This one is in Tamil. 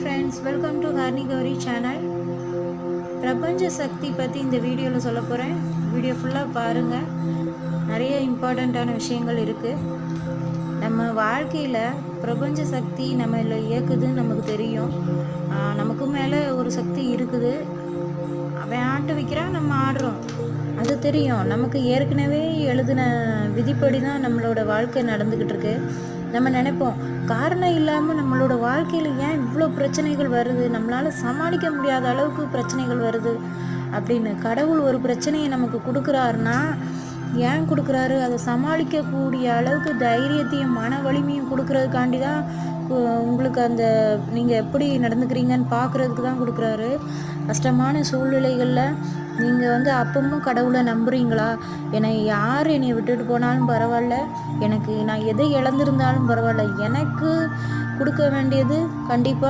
Friends welcome to Harni Gowri channel பிரபஞ்ச சக்தி பற்றி இந்த வீடியோவில் சொல்ல போகிறேன் வீடியோ ஃபுல்லாக பாருங்கள் நிறைய இம்பார்ட்டண்ட்டான விஷயங்கள் இருக்குது நம்ம வாழ்க்கையில் பிரபஞ்ச சக்தி நம்ம இதில் இயக்குதுன்னு நமக்கு தெரியும். நமக்கு மேலே ஒரு சக்தி இருக்குது. அவன் ஆட்டு வைக்கிறான் நம்ம ஆடுறோம். அது தெரியும். நமக்கு ஏற்கனவே எழுதின விதிப்படி தான் நம்மளோட வாழ்க்கை நடந்துக்கிட்டு இருக்கு. நம்ம நினைப்போம். காரணம் இல்லாமல் நம்மளோட வாழ்க்கையில் ஏன் இவ்வளோ பிரச்சனைகள் வருது? நம்மளால் சமாளிக்க முடியாத அளவுக்கு பிரச்சனைகள் வருது. அப்படின்னு கடவுள் ஒரு பிரச்சனையை நமக்கு கொடுக்குறாருன்னா ஏன் கொடுக்குறாரு? அதை சமாளிக்கக்கூடிய அளவுக்கு தைரியத்தையும் மன வலிமையும் கொடுக்கறதுக்காண்டி தான் உங்களுக்கு அந்த நீங்கள் எப்படி நடந்துக்கிறீங்கன்னு பார்க்குறதுக்கு தான் கொடுக்குறாரு. கஷ்டமான சூழ்நிலைகளில் நீங்கள் வந்து அப்பவும் கடவுளை நம்புறீங்களா? என்னை யார் என்னை விட்டுட்டு போனாலும் பரவாயில்ல. எனக்கு நான் எதை இழந்திருந்தாலும் பரவாயில்ல. எனக்கு கொடுக்க வேண்டியது கண்டிப்பாக